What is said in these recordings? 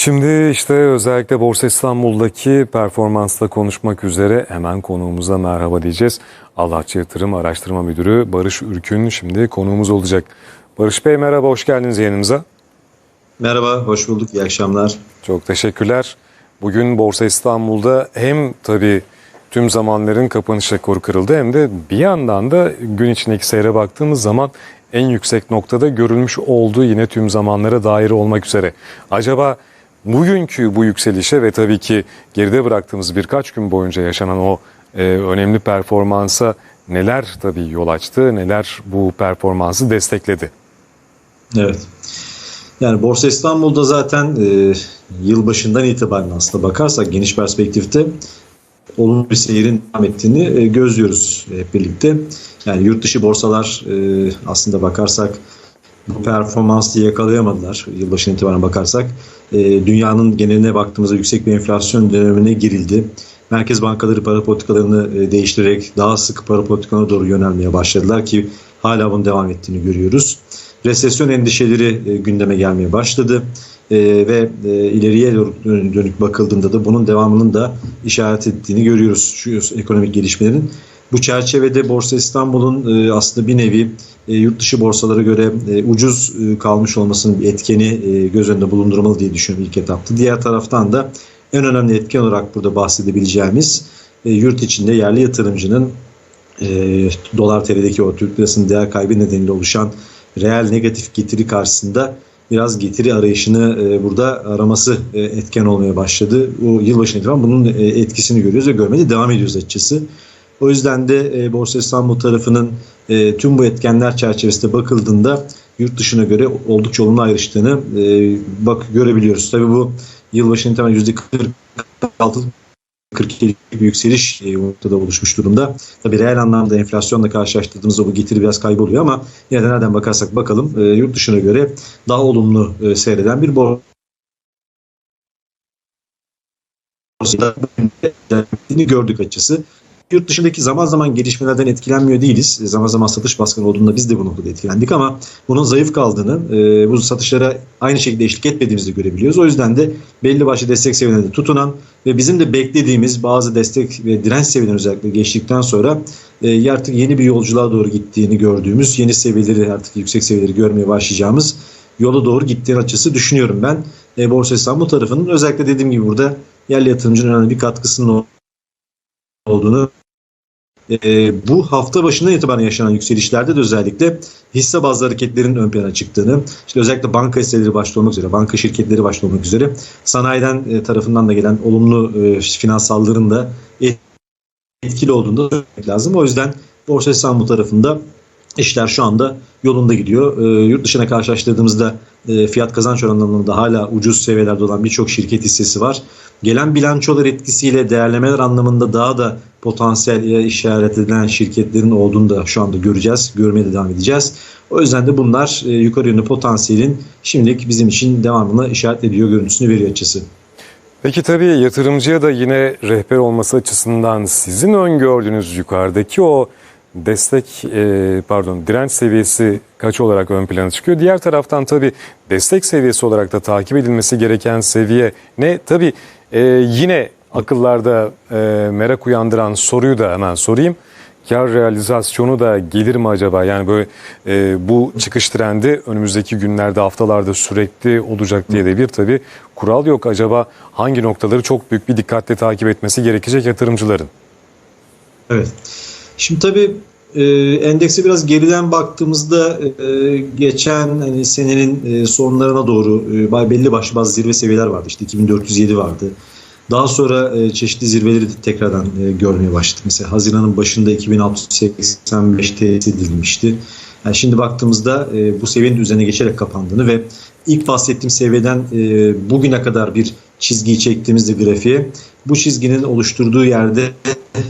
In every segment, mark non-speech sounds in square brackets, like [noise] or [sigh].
Şimdi işte özellikle Borsa İstanbul'daki performansla konuşmak üzere hemen konuğumuza merhaba diyeceğiz. Allahçı Yatırım Araştırma Müdürü Barış Ürkün şimdi konuğumuz olacak. Barış Bey merhaba, hoş geldiniz yayınımıza. Merhaba, hoş bulduk. İyi akşamlar. Çok teşekkürler. Bugün Borsa İstanbul'da hem tabii tüm zamanların kapanış rekoru kırıldı hem de bir yandan da gün içindeki seyre baktığımız zaman en yüksek noktada görülmüş olduğu yine tüm zamanlara dair olmak üzere. Acaba bugünkü bu yükselişe ve tabii ki geride bıraktığımız birkaç gün boyunca yaşanan o e, önemli performansa neler tabii yol açtı, neler bu performansı destekledi? Evet. Yani Borsa İstanbul'da zaten e, yılbaşından itibaren aslında bakarsak geniş perspektifte olumlu bir seyirin devam ettiğini e, gözlüyoruz hep birlikte. Yani yurt dışı borsalar e, aslında bakarsak performansı yakalayamadılar yılbaşından itibaren bakarsak. E, dünyanın geneline baktığımızda yüksek bir enflasyon dönemine girildi. Merkez bankaları para politikalarını e, değiştirerek daha sık para politikalarına doğru yönelmeye başladılar ki hala bunun devam ettiğini görüyoruz. Resesyon endişeleri e, gündeme gelmeye başladı e, ve e, ileriye dönük bakıldığında da bunun devamının da işaret ettiğini görüyoruz şu ekonomik gelişmelerin. Bu çerçevede Borsa İstanbul'un e, aslında bir nevi e, yurt dışı borsalara göre e, ucuz kalmış olmasının bir etkeni göz önünde bulundurmalı diye düşünüyorum ilk etapta. Diğer taraftan da en önemli etken olarak burada bahsedebileceğimiz yurt içinde yerli yatırımcının dolar TL'deki o Türk lirasının değer kaybı nedeniyle oluşan reel negatif getiri karşısında biraz getiri arayışını burada araması etken olmaya başladı. O yılbaşına itibaren bunun etkisini görüyoruz ve görmeye de devam ediyoruz açıkçası. O yüzden de e, Borsa İstanbul tarafının e, tüm bu etkenler çerçevesinde bakıldığında yurt dışına göre oldukça olumlu ayrıştığını e, bak görebiliyoruz. Tabii bu yılbaşına itibaren %46 47 bir yükseliş e, ortada oluşmuş durumda. Tabii reel anlamda enflasyonla karşılaştırdığımızda bu getiri biraz kayboluyor ama yine de nereden bakarsak bakalım e, yurt dışına göre daha olumlu e, seyreden bir borsa gördük açısı. Yurt dışındaki zaman zaman gelişmelerden etkilenmiyor değiliz. Zaman zaman satış baskını olduğunda biz de bu noktada etkilendik ama bunun zayıf kaldığını, e, bu satışlara aynı şekilde eşlik etmediğimizi görebiliyoruz. O yüzden de belli başlı destek seviyelerinde tutunan ve bizim de beklediğimiz bazı destek ve direnç seviyeleri özellikle geçtikten sonra e, artık yeni bir yolculuğa doğru gittiğini gördüğümüz, yeni seviyeleri artık yüksek seviyeleri görmeye başlayacağımız yola doğru gittiğini açısı düşünüyorum ben. E, Borsa İstanbul tarafının özellikle dediğim gibi burada yerli yatırımcının önemli bir katkısının olduğunu e, bu hafta başından itibaren yaşanan yükselişlerde de özellikle hisse bazlı hareketlerin ön plana çıktığını, işte özellikle banka hisseleri başta olmak üzere, banka şirketleri başta olmak üzere sanayiden e, tarafından da gelen olumlu e, finansalların da etkili olduğunu da söylemek lazım. O yüzden Borsa İstanbul tarafında işler şu anda yolunda gidiyor. E, yurt dışına karşılaştırdığımızda e, fiyat kazanç oranlarında hala ucuz seviyelerde olan birçok şirket hissesi var. Gelen bilançolar etkisiyle değerlemeler anlamında daha da potansiyel işaret edilen şirketlerin olduğunu da şu anda göreceğiz. Görmeye de devam edeceğiz. O yüzden de bunlar e, yukarı yönlü potansiyelin şimdilik bizim için devamını işaret ediyor görüntüsünü veriyor açısı. Peki tabii yatırımcıya da yine rehber olması açısından sizin öngördüğünüz yukarıdaki o destek e, pardon direnç seviyesi kaç olarak ön plana çıkıyor? Diğer taraftan tabii destek seviyesi olarak da takip edilmesi gereken seviye ne? Tabii e, yine akıllarda e, merak uyandıran soruyu da hemen sorayım. Kar realizasyonu da gelir mi acaba? Yani böyle e, bu çıkış trendi önümüzdeki günlerde, haftalarda sürekli olacak diye de bir tabii kural yok. Acaba hangi noktaları çok büyük bir dikkatle takip etmesi gerekecek yatırımcıların? Evet. Şimdi tabii e, endekse biraz geriden baktığımızda e, geçen hani senenin e, sonlarına doğru e, belli başlı bazı zirve seviyeler vardı. İşte 2407 vardı. Daha sonra e, çeşitli zirveleri de tekrardan e, görmeye başladık. Mesela Haziran'ın başında 2685 tesis edilmişti. Yani şimdi baktığımızda e, bu seviyenin üzerine geçerek kapandığını ve ilk bahsettiğim seviyeden e, bugüne kadar bir çizgiyi çektiğimizde grafiğe bu çizginin oluşturduğu yerde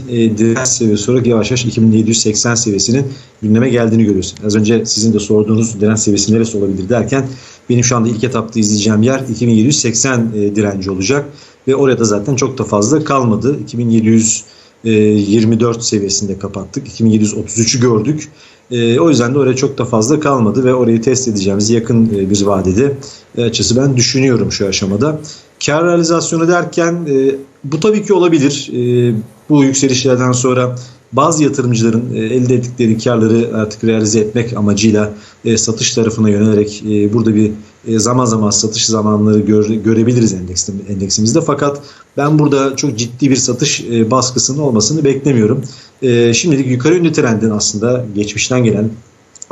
e, direnç seviyesi olarak yavaş yavaş 2780 seviyesinin gündeme geldiğini görüyoruz. Az önce sizin de sorduğunuz direnç seviyesi neresi olabilir derken benim şu anda ilk etapta izleyeceğim yer 2780 e, direnci olacak ve orada zaten çok da fazla kalmadı. 2700 e, 24 seviyesinde kapattık. 2733'ü gördük. E, o yüzden de oraya çok da fazla kalmadı ve orayı test edeceğimiz yakın e, bir vadede açısı ben düşünüyorum şu aşamada. Kar realizasyonu derken bu tabii ki olabilir. Bu yükselişlerden sonra bazı yatırımcıların elde ettikleri karları artık realize etmek amacıyla satış tarafına yönelerek burada bir e, zaman zaman satış zamanları gör, görebiliriz endeksim, endeksimizde. Fakat ben burada çok ciddi bir satış e, baskısının olmasını beklemiyorum. E, şimdilik yukarı yönlü trendin aslında geçmişten gelen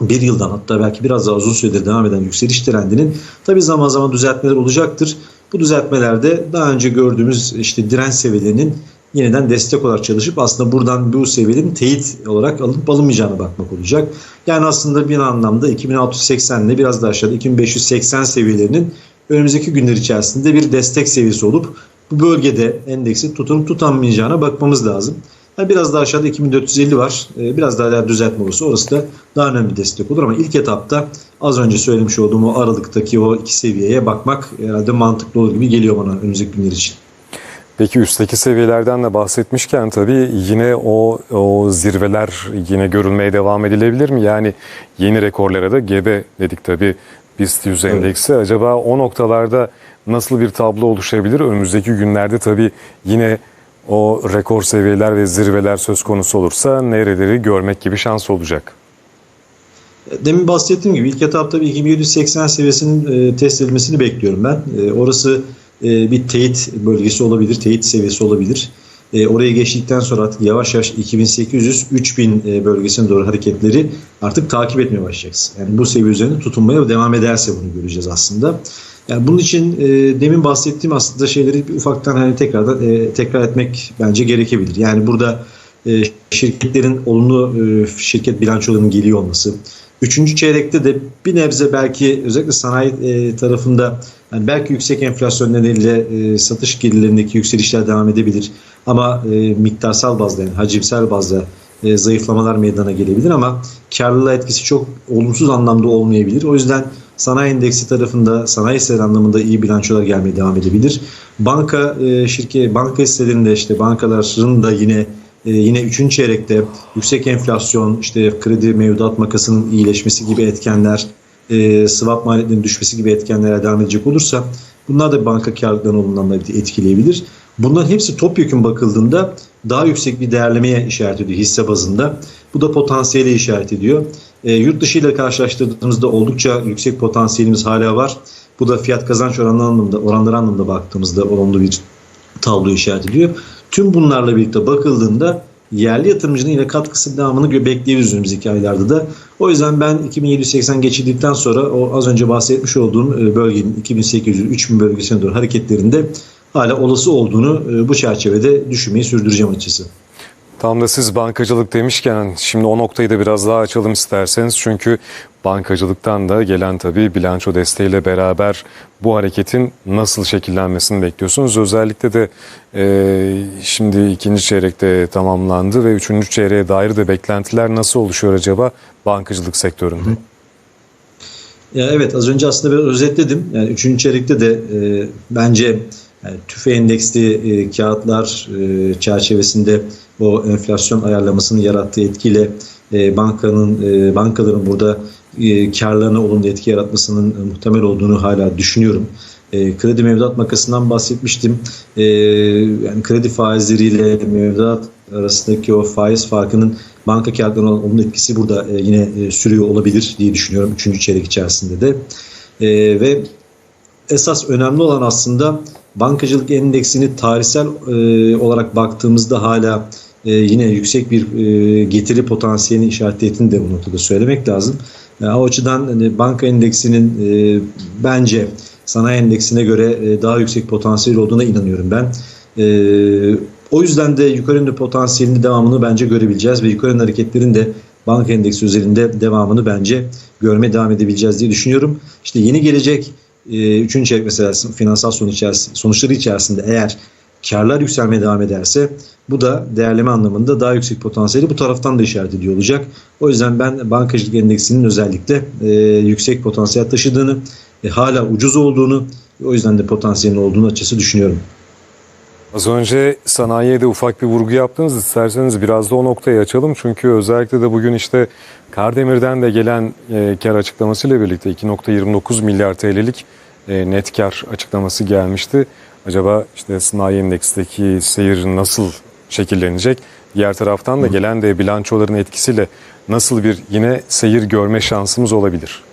bir yıldan hatta belki biraz daha uzun süredir devam eden yükseliş trendinin tabii zaman zaman düzeltmeler olacaktır. Bu düzeltmelerde daha önce gördüğümüz işte direnç seviyelerinin yeniden destek olarak çalışıp aslında buradan bu seviyenin teyit olarak alınıp alınmayacağına bakmak olacak. Yani aslında bir anlamda 2680 ile biraz daha aşağıda 2580 seviyelerinin önümüzdeki günler içerisinde bir destek seviyesi olup bu bölgede endeksi tutunup tutamayacağına bakmamız lazım. Yani biraz daha aşağıda 2450 var. Ee, Biraz daha eğer düzeltme olursa orası da daha önemli destek olur ama ilk etapta az önce söylemiş olduğum o aralıktaki o iki seviyeye bakmak herhalde mantıklı olur gibi geliyor bana önümüzdeki günler için. Peki üstteki seviyelerden de bahsetmişken tabii yine o, o zirveler yine görülmeye devam edilebilir mi? Yani yeni rekorlara da gebe dedik tabii BIST 100 Evet. endeksi. Acaba o noktalarda nasıl bir tablo oluşabilir? Önümüzdeki günlerde tabii yine o rekor seviyeler ve zirveler söz konusu olursa nereleri görmek gibi şans olacak. Demin bahsettiğim gibi ilk etapta bir 2780 seviyesinin e, test edilmesini bekliyorum ben. E, orası e, bir teyit bölgesi olabilir, teyit seviyesi olabilir. E, oraya geçtikten sonra artık yavaş yavaş 2800-3000 e, bölgesine doğru hareketleri artık takip etmeye başlayacağız. Yani bu seviye üzerinde tutunmaya devam ederse bunu göreceğiz aslında. Yani bunun için e, demin bahsettiğim aslında şeyleri bir ufaktan hani tekrardan e, tekrar etmek bence gerekebilir. Yani burada e, şirketlerin olumlu e, şirket bilançolarının geliyor olması, Üçüncü çeyrekte de bir nebze belki özellikle sanayi e, tarafında yani belki yüksek enflasyon nedeniyle e, satış gelirlerindeki yükselişler devam edebilir. Ama e, miktarsal bazda yani hacimsel bazda e, zayıflamalar meydana gelebilir ama karlılığa etkisi çok olumsuz anlamda olmayabilir. O yüzden sanayi endeksi tarafında sanayi hisseleri anlamında iyi bilançolar gelmeye devam edebilir. Banka e, şirket banka hisselerinde işte bankaların da yine ee, yine 3. çeyrekte yüksek enflasyon, işte kredi mevduat makasının iyileşmesi gibi etkenler, e, swap maliyetlerinin düşmesi gibi etkenlere devam edecek olursa bunlar da banka karlılıklarını olumlu anlamda etkileyebilir. Bunların hepsi topyekun bakıldığında daha yüksek bir değerlemeye işaret ediyor hisse bazında. Bu da potansiyeli işaret ediyor. E, yurt dışı ile karşılaştırdığımızda oldukça yüksek potansiyelimiz hala var. Bu da fiyat kazanç oranları anlamında, oranları anlamında baktığımızda olumlu bir tablo işaret ediyor. Tüm bunlarla birlikte bakıldığında yerli yatırımcının yine katkısı devamını bekleyebiliriz önümüzdeki aylarda da. O yüzden ben 2780 geçildikten sonra o az önce bahsetmiş olduğum e, bölgenin 2800-3000 bölgesine doğru hareketlerinde hala olası olduğunu e, bu çerçevede düşünmeyi sürdüreceğim açıkçası. Tam da siz bankacılık demişken şimdi o noktayı da biraz daha açalım isterseniz. Çünkü bankacılıktan da gelen tabii bilanço desteğiyle beraber bu hareketin nasıl şekillenmesini bekliyorsunuz. Özellikle de e, şimdi ikinci çeyrekte tamamlandı ve üçüncü çeyreğe dair de beklentiler nasıl oluşuyor acaba bankacılık sektöründe? Ya evet az önce aslında biraz özetledim. Yani üçüncü çeyrekte de e, bence yani tüfe endeksli e, kağıtlar e, çerçevesinde o enflasyon ayarlamasının yarattığı etkiyle e, bankanın e, bankaların burada e, karlarına olumlu etki yaratmasının e, muhtemel olduğunu hala düşünüyorum. E, kredi mevduat makasından bahsetmiştim. E, yani kredi faizleriyle mevduat arasındaki o faiz farkının banka kağıtlarına olan olumlu etkisi burada e, yine e, sürüyor olabilir diye düşünüyorum. Üçüncü çeyrek içerisinde de. E, ve esas önemli olan aslında bankacılık endeksini tarihsel e, olarak baktığımızda hala e, yine yüksek bir e, getiri potansiyelini işaret ettiğini de bu noktada söylemek lazım. Yani o açıdan hani banka endeksinin e, bence sanayi endeksine göre e, daha yüksek potansiyel olduğuna inanıyorum ben. E, o yüzden de yukarı yönlü potansiyelini devamını bence görebileceğiz ve yukarı yönlü hareketlerin de banka endeksi üzerinde devamını bence görmeye devam edebileceğiz diye düşünüyorum. İşte yeni gelecek e, üçüncü çeyrek mesela finansal sonuç içerisinde, sonuçları içerisinde eğer karlar yükselmeye devam ederse bu da değerleme anlamında daha yüksek potansiyeli bu taraftan da işaret ediyor olacak. O yüzden ben bankacılık endeksinin özellikle e, yüksek potansiyel taşıdığını, e, hala ucuz olduğunu, o yüzden de potansiyelin olduğunu açısı düşünüyorum. Az önce sanayiye de ufak bir vurgu yaptınız. İsterseniz biraz da o noktayı açalım. Çünkü özellikle de bugün işte Kardemir'den de gelen e, kar açıklamasıyla birlikte 2.29 milyar TL'lik e, net kar açıklaması gelmişti. Acaba işte sanayi endeksteki seyir nasıl şekillenecek? Diğer taraftan da gelen de bilançoların etkisiyle nasıl bir yine seyir görme şansımız olabilir?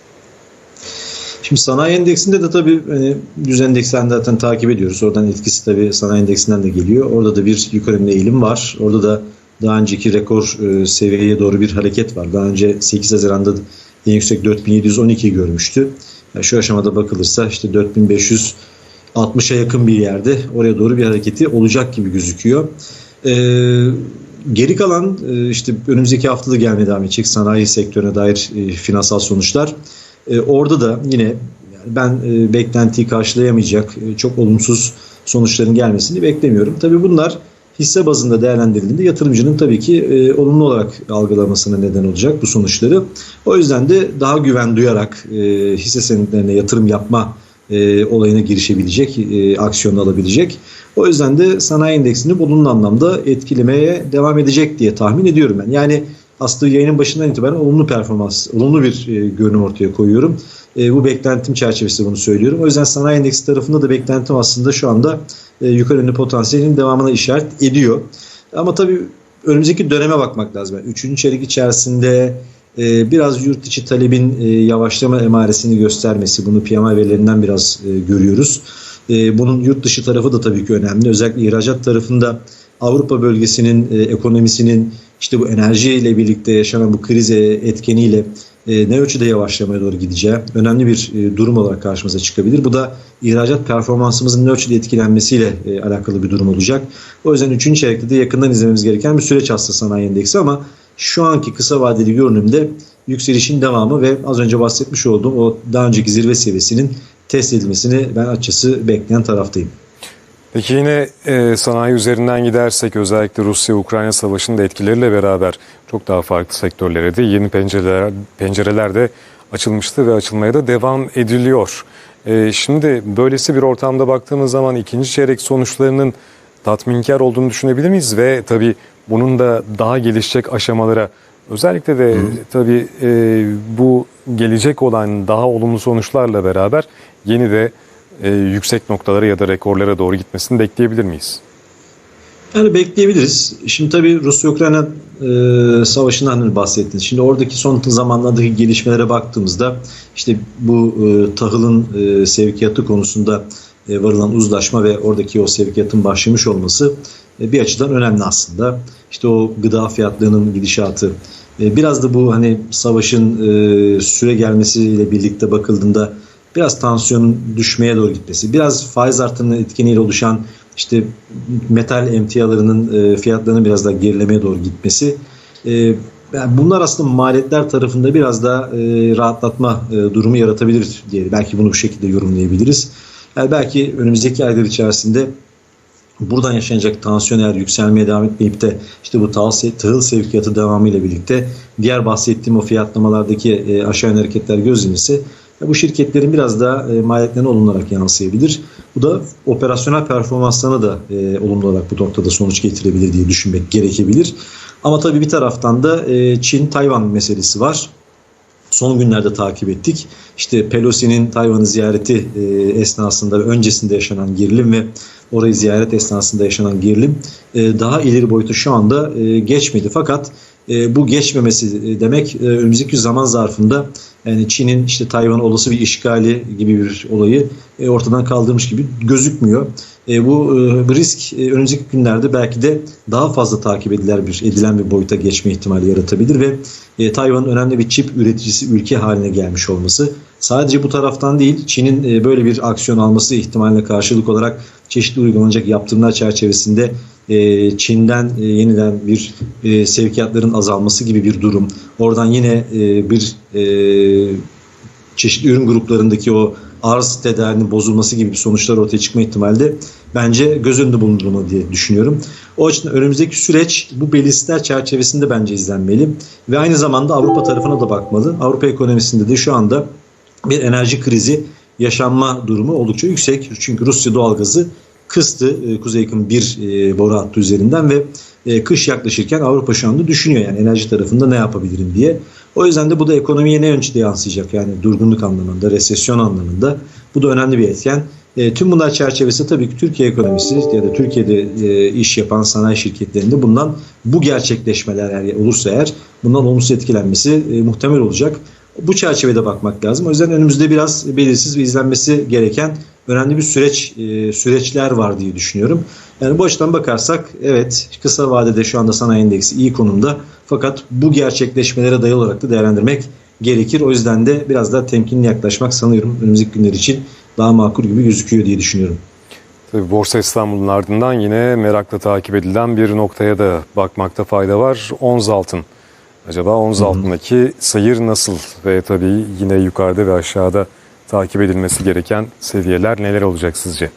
Şimdi sanayi endeksinde de tabii hani, düz endeksten zaten takip ediyoruz. Oradan etkisi tabii sanayi endeksinden de geliyor. Orada da bir yukarı yönlü eğilim var. Orada da daha önceki rekor e, seviyeye doğru bir hareket var. Daha önce 8 Haziran'da en yüksek 4712 görmüştü. Yani şu aşamada bakılırsa işte 4560'a yakın bir yerde oraya doğru bir hareketi olacak gibi gözüküyor. Ee, geri kalan e, işte önümüzdeki haftada gelmeye devam edecek sanayi sektörüne dair e, finansal sonuçlar. E, orada da yine ben e, beklentiyi karşılayamayacak e, çok olumsuz sonuçların gelmesini beklemiyorum. Tabii bunlar hisse bazında değerlendirildiğinde yatırımcının tabii ki e, olumlu olarak algılamasına neden olacak bu sonuçları. O yüzden de daha güven duyarak e, hisse senetlerine yatırım yapma e, olayına girişebilecek, e, aksiyon alabilecek. O yüzden de sanayi endeksini olumlu anlamda etkilemeye devam edecek diye tahmin ediyorum ben. Yani aslında yayının başından itibaren olumlu performans, olumlu bir e, görünüm ortaya koyuyorum. E, bu beklentim çerçevesinde bunu söylüyorum. O yüzden sanayi endeksi tarafında da beklentim aslında şu anda e, yukarı yönlü potansiyelin devamına işaret ediyor. Ama tabii önümüzdeki döneme bakmak lazım. Yani üçüncü çeyrek içerisinde e, biraz yurt içi talebin e, yavaşlama emaresini göstermesi, bunu PMI verilerinden biraz e, görüyoruz. E, bunun yurt dışı tarafı da tabii ki önemli. Özellikle ihracat tarafında Avrupa bölgesinin e, ekonomisinin işte bu enerjiyle birlikte yaşanan bu kriz etkeniyle e, ne ölçüde yavaşlamaya doğru gideceği önemli bir durum olarak karşımıza çıkabilir. Bu da ihracat performansımızın ne ölçüde etkilenmesiyle alakalı bir durum olacak. O yüzden 3. çeyrekte de yakından izlememiz gereken bir süreç aslında sanayi endeksi ama şu anki kısa vadeli görünümde yükselişin devamı ve az önce bahsetmiş olduğum o daha önceki zirve seviyesinin test edilmesini ben açıkçası bekleyen taraftayım. Peki yine e, sanayi üzerinden gidersek özellikle Rusya-Ukrayna savaşının da etkileriyle beraber çok daha farklı sektörlere de yeni pencereler, pencereler de açılmıştı ve açılmaya da devam ediliyor. E, şimdi böylesi bir ortamda baktığımız zaman ikinci çeyrek sonuçlarının tatminkar olduğunu düşünebilir miyiz? Ve tabii bunun da daha gelişecek aşamalara özellikle de Hı. tabii e, bu gelecek olan daha olumlu sonuçlarla beraber yeni de e, yüksek noktalara ya da rekorlara doğru gitmesini bekleyebilir miyiz? Yani bekleyebiliriz. Şimdi tabii Rusya-Ukrayna e, savaşından hani bahsettiniz. Şimdi oradaki son zamanlardaki gelişmelere baktığımızda işte bu e, tahılın e, sevkiyatı konusunda e, varılan uzlaşma ve oradaki o sevkiyatın başlamış olması e, bir açıdan önemli aslında. İşte o gıda fiyatlarının gidişatı. E, biraz da bu hani savaşın süre gelmesiyle birlikte bakıldığında biraz tansiyonun düşmeye doğru gitmesi, biraz faiz artımının etkeniyle oluşan işte metal emtialarının fiyatlarının biraz daha gerilemeye doğru gitmesi. Yani bunlar aslında maliyetler tarafında biraz daha e, rahatlatma durumu yaratabilir diye belki bunu bu şekilde yorumlayabiliriz. Yani belki önümüzdeki aylar içerisinde buradan yaşanacak tansiyon eğer yükselmeye devam etmeyip de işte bu tahıl sevkiyatı devamıyla birlikte diğer bahsettiğim o fiyatlamalardaki e, aşağı yönlü hareketler gözlenirse bu şirketlerin biraz daha e, maliyetlerine olumlu olarak yansıyabilir. Bu da operasyonel performanslarına da e, olumlu olarak bu noktada sonuç getirebilir diye düşünmek gerekebilir. Ama tabii bir taraftan da e, Çin-Tayvan meselesi var. Son günlerde takip ettik. İşte Pelosi'nin Tayvan'ı ziyareti e, esnasında ve öncesinde yaşanan gerilim ve orayı ziyaret esnasında yaşanan gerilim e, daha ileri boyutu şu anda e, geçmedi. Fakat e, bu geçmemesi demek e, önümüzdeki zaman zarfında yani Çin'in işte Tayvan olası bir işgali gibi bir olayı ortadan kaldırmış gibi gözükmüyor. E, bu e, risk e, önümüzdeki günlerde belki de daha fazla takip edilen bir edilen bir boyuta geçme ihtimali yaratabilir ve e, Tayvan'ın önemli bir çip üreticisi ülke haline gelmiş olması sadece bu taraftan değil Çin'in e, böyle bir aksiyon alması ihtimaline karşılık olarak çeşitli uygulanacak yaptırımlar çerçevesinde e, Çin'den e, yeniden bir e, sevkiyatların azalması gibi bir durum. Oradan yine e, bir e, çeşitli ürün gruplarındaki o arz tedarinin bozulması gibi sonuçlar ortaya çıkma ihtimali de bence göz önünde bulundurulmalı diye düşünüyorum. O açıdan önümüzdeki süreç bu belirsizler çerçevesinde bence izlenmeli ve aynı zamanda Avrupa tarafına da bakmalı. Avrupa ekonomisinde de şu anda bir enerji krizi yaşanma durumu oldukça yüksek. Çünkü Rusya doğalgazı kıstı e, kuzey yakın bir e, boru hattı üzerinden ve e, kış yaklaşırken Avrupa şu anda düşünüyor yani enerji tarafında ne yapabilirim diye. O yüzden de bu da ekonomiye ne ölçüde yansıyacak yani durgunluk anlamında, resesyon anlamında bu da önemli bir etken. E, tüm bunlar çerçevesi tabii ki Türkiye ekonomisi ya da Türkiye'de e, iş yapan sanayi şirketlerinde bundan bu gerçekleşmeler eğer olursa eğer bundan olumsuz etkilenmesi e, muhtemel olacak. Bu çerçevede bakmak lazım. O yüzden önümüzde biraz belirsiz ve izlenmesi gereken önemli bir süreç e, süreçler var diye düşünüyorum. Yani bu açıdan bakarsak evet kısa vadede şu anda sanayi endeksi iyi konumda fakat bu gerçekleşmelere dayalı olarak da değerlendirmek gerekir. O yüzden de biraz daha temkinli yaklaşmak sanıyorum önümüzdeki günler için daha makul gibi gözüküyor diye düşünüyorum. Tabii Borsa İstanbul'un ardından yine merakla takip edilen bir noktaya da bakmakta fayda var. Ons altın. Acaba ons altındaki sayır nasıl? Ve tabii yine yukarıda ve aşağıda takip edilmesi gereken seviyeler neler olacak sizce?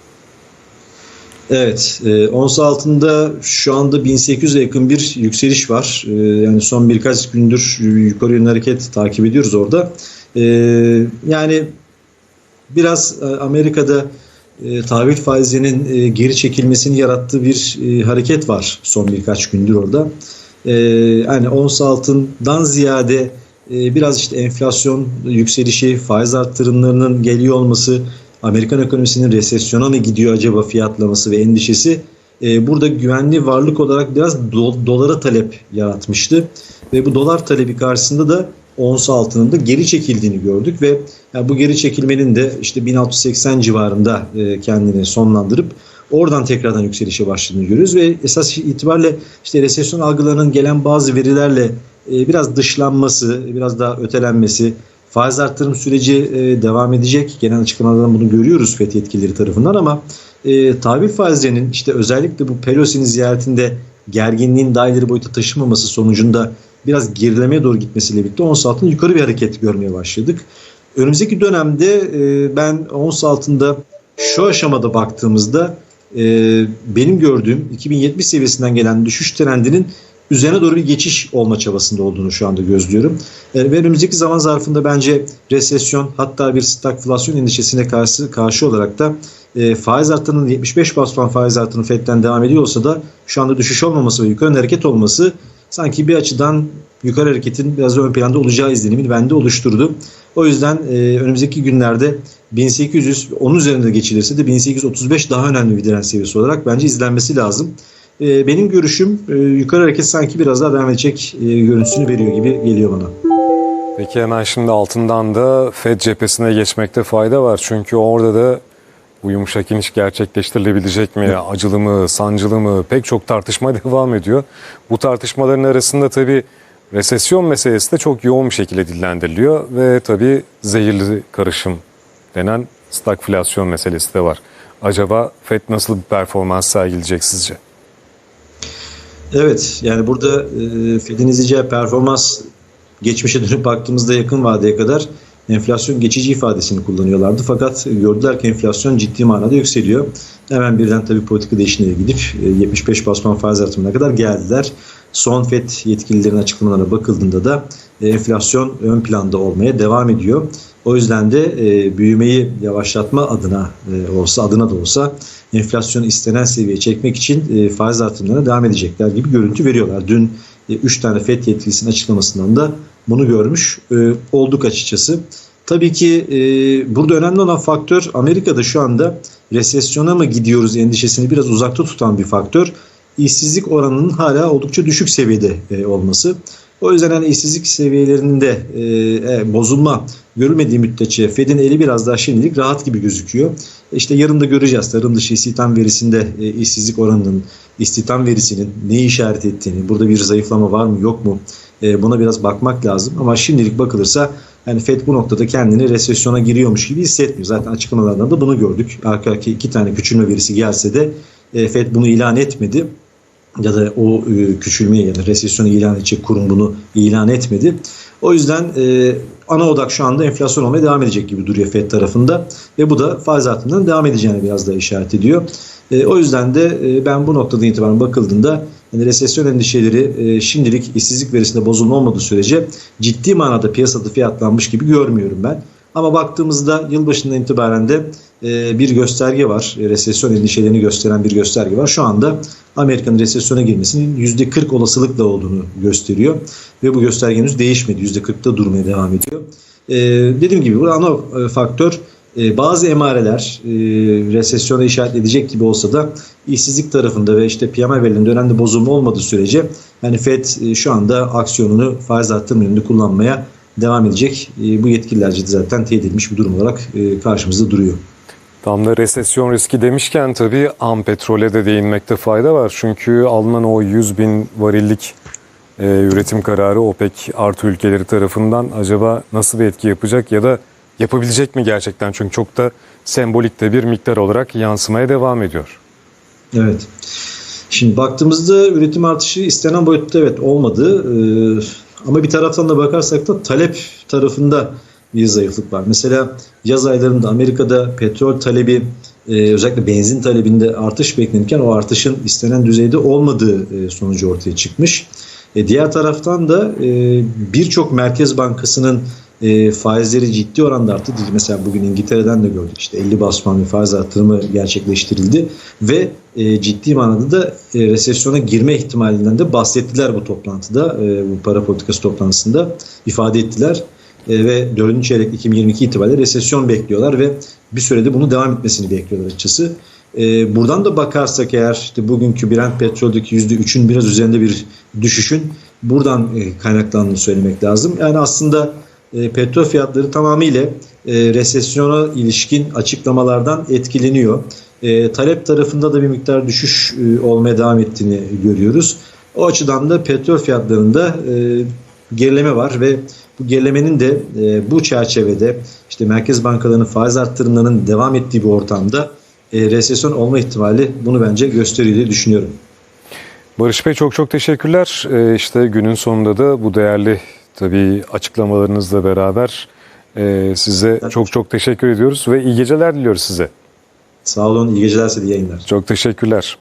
Evet, e, ons altında şu anda 1800'e yakın bir yükseliş var. E, yani son birkaç gündür yukarı yönlü hareket takip ediyoruz orada. E, yani biraz e, Amerika'da e, tahvil faizinin e, geri çekilmesini yarattığı bir e, hareket var son birkaç gündür orada. E, yani ons altından ziyade biraz işte enflasyon yükselişi, faiz arttırımlarının geliyor olması, Amerikan ekonomisinin resesyona mı gidiyor acaba fiyatlaması ve endişesi e, burada güvenli varlık olarak biraz do- dolara talep yaratmıştı. Ve bu dolar talebi karşısında da ons altının da geri çekildiğini gördük ve yani bu geri çekilmenin de işte 1680 civarında e, kendini sonlandırıp oradan tekrardan yükselişe başladığını görüyoruz ve esas itibariyle işte resesyon algılarının gelen bazı verilerle e, biraz dışlanması, biraz daha ötelenmesi, faiz arttırım süreci e, devam edecek. Genel açıklamalardan bunu görüyoruz FED yetkilileri tarafından ama e, tahvil faizlerinin işte özellikle bu Pelosi'nin ziyaretinde gerginliğin daha ileri boyuta taşımaması sonucunda biraz gerilemeye doğru gitmesiyle birlikte ons altında yukarı bir hareket görmeye başladık. Önümüzdeki dönemde e, ben ons altında şu aşamada baktığımızda e, benim gördüğüm 2070 seviyesinden gelen düşüş trendinin üzerine doğru bir geçiş olma çabasında olduğunu şu anda gözlüyorum. E, ve önümüzdeki zaman zarfında bence resesyon hatta bir stagflasyon endişesine karşı, karşı olarak da e, faiz arttırının 75 bas puan faiz arttırının FED'den devam ediyor olsa da şu anda düşüş olmaması ve yukarı hareket olması sanki bir açıdan yukarı hareketin biraz ön planda olacağı izlenimini bende oluşturdu. O yüzden e, önümüzdeki günlerde 1800 onun üzerinde geçilirse de 1835 daha önemli bir direnç seviyesi olarak bence izlenmesi lazım. E, benim görüşüm e, yukarı hareket sanki biraz daha devam edecek e, görüntüsünü veriyor gibi geliyor bana. Peki hemen şimdi altından da FED cephesine geçmekte fayda var. Çünkü orada da bu yumuşak iniş gerçekleştirilebilecek mi, acılı mı, sancılı mı pek çok tartışma [laughs] devam ediyor. Bu tartışmaların arasında tabii resesyon meselesi de çok yoğun bir şekilde dillendiriliyor ve tabii zehirli karışım denen stagflasyon meselesi de var. Acaba FED nasıl bir performans sergileyecek sizce? Evet yani burada e, Fed'in izleyeceği performans geçmişe dönüp baktığımızda yakın vadeye kadar enflasyon geçici ifadesini kullanıyorlardı. Fakat gördüler ki enflasyon ciddi manada yükseliyor. Hemen birden tabii politika değişimine gidip 75 bas puan faiz artımına kadar geldiler. Son FED yetkililerinin açıklamalarına bakıldığında da enflasyon ön planda olmaya devam ediyor. O yüzden de e, büyümeyi yavaşlatma adına e, olsa adına da olsa enflasyonu istenen seviyeye çekmek için e, faiz artımlarına devam edecekler gibi görüntü veriyorlar. Dün 3 e, tane FED yetkilisinin açıklamasından da bunu görmüş e, olduk açıkçası. Tabii ki e, burada önemli olan faktör Amerika'da şu anda resesyona mı gidiyoruz endişesini biraz uzakta tutan bir faktör. İşsizlik oranının hala oldukça düşük seviyede e, olması. O yüzden hani işsizlik seviyelerinde e, e, bozulma görülmediği müddetçe Fed'in eli biraz daha şimdilik rahat gibi gözüküyor. İşte yarın da göreceğiz tarım dışı istihdam verisinde e, işsizlik oranının, istihdam verisinin neyi işaret ettiğini, burada bir zayıflama var mı yok mu e, buna biraz bakmak lazım. Ama şimdilik bakılırsa yani Fed bu noktada kendini resesyona giriyormuş gibi hissetmiyor. Zaten açıklamalardan da bunu gördük. Arka arkaya iki tane küçülme verisi gelse de e, Fed bunu ilan etmedi ya da o e, küçülmeyi ya da ilan edecek kurum bunu ilan etmedi. O yüzden e, ana odak şu anda enflasyon olmaya devam edecek gibi duruyor FED tarafında ve bu da faiz artımından devam edeceğini biraz da işaret ediyor. E, o yüzden de e, ben bu noktada itibaren bakıldığında yani resesyon endişeleri e, şimdilik işsizlik verisinde bozulma olmadığı sürece ciddi manada piyasada fiyatlanmış gibi görmüyorum ben. Ama baktığımızda yılbaşından itibaren de e, bir gösterge var. E, Resesyon endişelerini gösteren bir gösterge var. Şu anda Amerika'nın resesyona girmesinin %40 olasılıkla olduğunu gösteriyor. Ve bu gösterge henüz değişmedi. %40'ta durmaya devam ediyor. E, dediğim gibi burada ana e, faktör e, bazı emareler e, resesyona işaret edecek gibi olsa da işsizlik tarafında ve işte PMI verilerinde önemli bozulma olmadığı sürece yani Fed e, şu anda aksiyonunu faiz arttırma yönünde kullanmaya devam edecek. E, bu yetkililerce de zaten teyit edilmiş bir durum olarak e, karşımızda duruyor. Tam da resesyon riski demişken tabii am petrole de değinmekte fayda var. Çünkü alınan o 100 bin varillik e, üretim kararı OPEC artı ülkeleri tarafından acaba nasıl bir etki yapacak ya da yapabilecek mi gerçekten? Çünkü çok da sembolik de bir miktar olarak yansımaya devam ediyor. Evet. Şimdi baktığımızda üretim artışı istenen boyutta evet olmadı. Ee, ama bir taraftan da bakarsak da talep tarafında bir zayıflık var. Mesela yaz aylarında Amerika'da petrol talebi e, özellikle benzin talebinde artış beklenirken o artışın istenen düzeyde olmadığı e, sonucu ortaya çıkmış. E, diğer taraftan da e, birçok merkez bankasının e, faizleri ciddi oranda arttı. Mesela bugün İngiltere'den de gördük işte 50 bas puan bir faiz artırımı gerçekleştirildi ve e, ciddi manada da e, resesyona girme ihtimalinden de bahsettiler bu toplantıda, e, bu para politikası toplantısında ifade ettiler. E, ve 4. çeyrek 2022 itibariyle resesyon bekliyorlar ve bir sürede bunu devam etmesini bekliyorlar açıkçası. E, buradan da bakarsak eğer işte bugünkü Brent petroldeki %3'ün biraz üzerinde bir düşüşün buradan e, kaynaklandığını söylemek lazım. Yani aslında e, petrol fiyatları tamamıyla e, resesyona ilişkin açıklamalardan etkileniyor. E, talep tarafında da bir miktar düşüş olmaya devam ettiğini görüyoruz. O açıdan da petrol fiyatlarında e, gerileme var ve bu gerilemenin de bu çerçevede işte merkez bankalarının faiz arttırımlarının devam ettiği bir ortamda e, resesyon olma ihtimali bunu bence gösteriyor diye düşünüyorum. Barış Bey çok çok teşekkürler. Ee, işte günün sonunda da bu değerli tabii açıklamalarınızla beraber e, size çok çok teşekkür ediyoruz ve iyi geceler diliyoruz size. Sağ olun, iyi geceler size, iyi yayınlar. Çok teşekkürler.